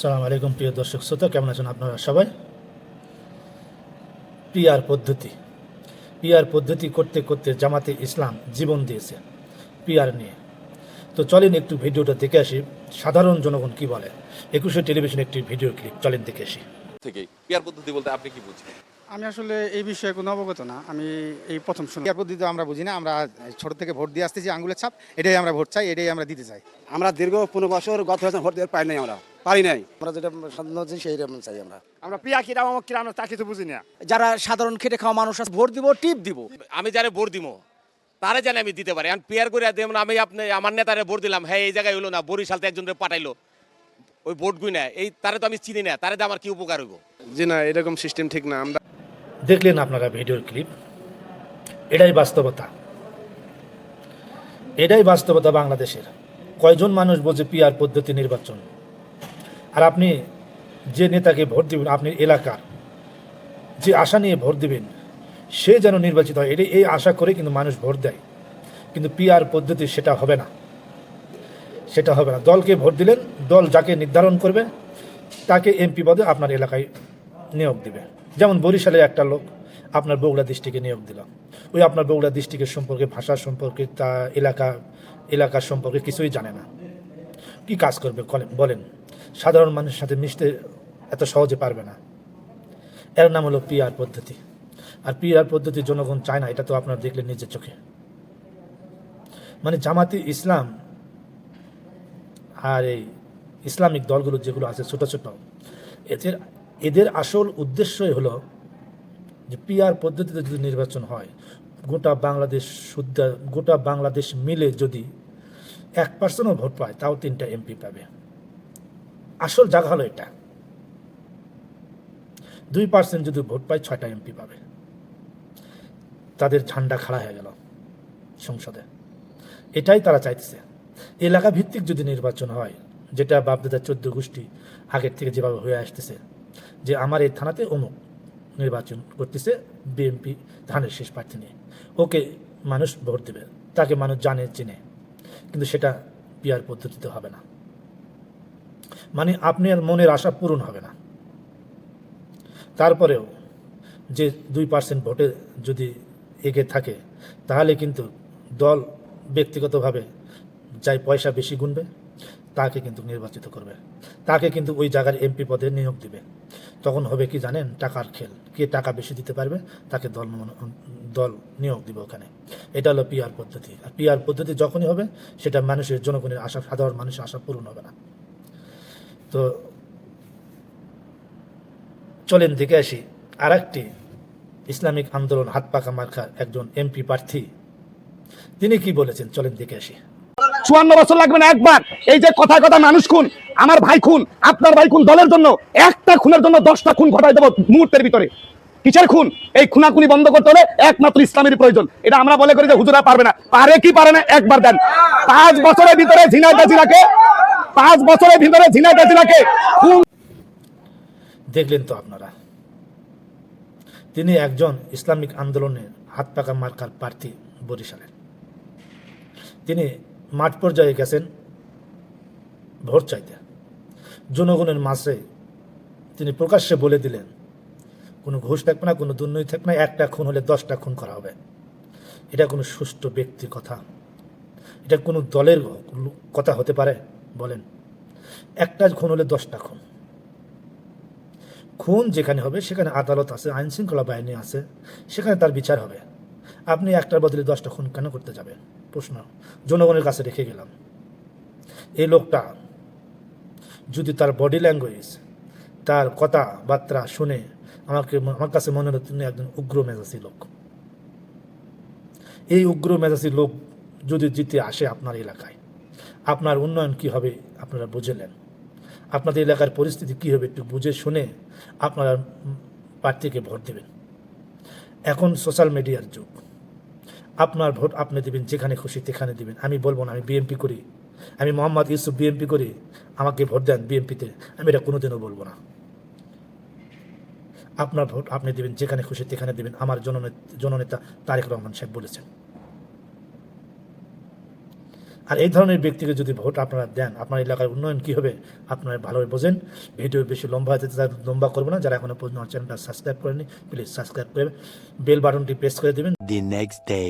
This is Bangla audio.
সালাম আলাইকুম প্রিয় দর্শক শ্রোতা কেমন আছেন আপনারা সবাই? পিআর পদ্ধতি। পিআর পদ্ধতি করতে করতে জামাতে ইসলাম জীবন দিয়েছে পিআর নিয়ে। তো চলেন একটু ভিডিওটা দেখে আসি সাধারণ জনগণ কি বলে? একুশে টেলিভিশন একটি ভিডিও ক্লিপ চলেন দেখে আসি। থেকে পিয়ার পদ্ধতি বলতে আপনি কি বুঝেন? আমি আসলে এই বিষয়ে কোনো অবগত না আমি এই প্রথম শুনলাম ক্রিয়ার পদ্ধতি আমরা বুঝি না আমরা ছোট থেকে ভোট দিয়ে আসতেছি আঙ্গুলের ছাপ এটাই আমরা ভোট চাই এটাই আমরা দিতে চাই। আমরা দীর্ঘ পনেরো বছর গত বছর ভোট দিতে পাই নাই আমরা। পারি নাই। আমরা যেটা সাধারণ সেই রকম চাই আমরা। আমরা পিয়া কিরা অমুক কিরা আমরা তা কিছু বুঝি না। যারা সাধারণ খেটে খাওয়া মানুষ আছে ভোট দিব টিপ দিব। আমি যারা ভোট দিব তারে জানি আমি দিতে পারি। এখন পিয়ার করে দেব না আমি আপনি আমার নেতারে ভোট দিলাম হ্যাঁ এই জায়গায় হলো না বরিশাল থেকে একজনকে পাঠাইলো ওই ভোট গুই না এই তারে তো আমি চিনি না তারে আমার কি উপকার হইব? জি না এরকম সিস্টেম ঠিক না আমরা দেখলেন আপনারা ভিডিওর ক্লিপ এটাই বাস্তবতা। এটাই বাস্তবতা বাংলাদেশের। কয়জন মানুষ বোঝে পিয়ার পদ্ধতি নির্বাচন? আর আপনি যে নেতাকে ভোট দিবেন, আপনি এলাকার, যে আশা নিয়ে ভোট দেবেন, সে যেন নির্বাচিত হয়, এটাই এই আশা করে কিন্তু মানুষ ভোট দেয়। কিন্তু পিআর পদ্ধতি সেটা হবে না। সেটা হবে না। দলকে ভোট দিলেন, দল যাকে নির্ধারণ করবে, তাকে এমপি পদে আপনার এলাকায় নিয়োগ দিবে। যেমন বরিশালের একটা লোক আপনার বগুড়া ডিস্ট্রিক্টে নিয়োগ দিল। ওই আপনার বগুড়া ডিস্ট্রিক্টের সম্পর্কে, ভাষা সম্পর্কে, তা এলাকা এলাকার সম্পর্কে কিছুই জানে না। কি কাজ করবে বলেন। সাধারণ মানুষের সাথে মিশতে এত সহজে পারবে না। এর নাম হলো পিআর পদ্ধতি। আর পিআর পদ্ধতি জনগণ চায় না, এটা তো আপনারা দেখলেন নিজের চোখে। মানে জামাতি ইসলাম আর এই ইসলামিক দলগুলো যেগুলো আছে ছোট ছোট এদের এদের আসল উদ্দেশ্যই হলো যে পিআর পদ্ধতিতে যদি নির্বাচন হয়, গোটা বাংলাদেশ শুদ্ধ, গোটা বাংলাদেশ মিলে যদি এক পার্সেন্টও ভোট পায়, তাও তিনটা এমপি পাবে। আসল জায়গা হলো এটা। দুই পার্সেন্ট যদি ভোট পায়, ছয়টা এমপি পাবে। তাদের ঝান্ডা খাড়া হয়ে গেল সংসদে। এটাই তারা চাইতেছে। এলাকা ভিত্তিক যদি নির্বাচন হয়, যেটা বাপদাদা চোদ্দ গোষ্ঠী আগের থেকে যেভাবে হয়ে আসতেছে, যে আমার এই থানাতে অমুক নির্বাচন করতেছে বিএনপি ধানের শেষ প্রার্থী নিয়ে। ওকে মানুষ ভোট দেবে, তাকে মানুষ জানে, চেনে। কিন্তু সেটা পিয়ার পদ্ধতিতে হবে না। মানে আপনার মনের আশা পূরণ হবে না। তারপরেও যে দুই পার্সেন্ট ভোটে যদি এগে থাকে, তাহলে কিন্তু দল ব্যক্তিগতভাবে যাই পয়সা বেশি গুনবে, তাকে কিন্তু নির্বাচিত করবে। তাকে কিন্তু ওই জায়গার এমপি পদে নিয়োগ দিবে। তখন হবে কি জানেন, টাকার খেল। কে টাকা বেশি দিতে পারবে, তাকে দল দল নিয়োগ দিবে ওখানে। এটা হলো পিআর পদ্ধতি। আর পিআর পদ্ধতি যখনই হবে, সেটা মানুষের, জনগণের আশা, সাধারণ মানুষের আশা পূরণ হবে না। তো চলেন দেখে আসি। আর একটি ইসলামিক আন্দোলন হাত পাকা মার্কার একজন এমপি প্রার্থী। তিনি কি বলেছেন? চলেন দেখে আসি। চুয়ান্ন বছর লাগবে না একবার। এই যে কথা কথা মানুষ খুন, আমার ভাই খুন, আপনার ভাই খুন, দলের জন্য একটা খুনের জন্য দশটা খুন ঘটাই দেবো মুহূর্তের ভিতরে। কিসের খুন? এই খুনাখুনি বন্ধ করতে হলে একমাত্র ইসলামের প্রয়োজন। এটা আমরা বলে করি যে হুজুরা পারবে না। পারে কি পারে না? একবার দেন। পাঁচ বছরের ভিতরে ঝিনাইদা জেলাকে পাঁচ বছরের ভিতরে ঝিনাইদা দেখলেন তো আপনারা। তিনি একজন ইসলামিক আন্দোলনের হাত পাকা মার্কার প্রার্থী বরিশালের। তিনি মাঠ পর্যায়ে গেছেন ভোট চাইতে জনগণের মাঝে তিনি প্রকাশ্যে বলে দিলেন, কোনো ঘুষ থাকবে না, কোনো দুর্নীতি থাকবে না, একটা খুন হলে দশটা খুন করা হবে। এটা কোনো সুষ্ঠু ব্যক্তির কথা। এটা কোনো দলের কথা হতে পারে। বলেন একটা খুন হলে দশটা খুন। খুন যেখানে হবে, সেখানে আদালত আছে আইন শৃঙ্খলা বাহিনী আছে, সেখানে তার বিচার হবে। আপনি একটার বদলে দশটা খুন কেন করতে যাবেন? প্রশ্ন। জনগণের কাছে রেখে গেলাম। এই লোকটা যদি তার বডি ল্যাঙ্গুয়েজ তার কথাবার্তা শুনে আমাকে আমার কাছে মনে হলো তিনি একজন উগ্র মেজাসী লোক। এই উগ্র মেজাসী লোক যদি জিতে আসে আপনার এলাকায় আপনার উন্নয়ন কি হবে, আপনারা বুঝে নেন। আপনাদের এলাকার পরিস্থিতি কী হবে একটু বুঝে শুনে আপনারা প্রার্থীকে ভোট দেবেন। এখন সোশ্যাল মিডিয়ার যুগ। আপনার ভোট আপনি দেবেন, যেখানে খুশি সেখানে দেবেন। আমি বলব না, আমি বিএমপি করি। আমি মোহাম্মদ ইউসুফ বিএমপি করি। আমাকে ভোট দেন বিএমপিতে আমি এটা কোনোদিনও বলব না। আপনার ভোট আপনি দেবেন, যেখানে খুশি সেখানে দেবেন। আমার জননেতা জননেতা তারেক রহমান সাহেব বলেছেন। আর এই ধরনের ব্যক্তিকে যদি ভোট আপনারা দেন, আপনার এলাকার উন্নয়ন কী হবে, আপনারা ভালোভাবে বোঝেন ভিডিও বেশি লম্বা হতে লম্বা করব না, যারা এখনও পর্যন্ত চ্যানেলটা সাবস্ক্রাইব করেনি প্লিজ সাবস্ক্রাইব করে বেল বাটনটি প্রেস করে দেবেন দি নেক্সট day.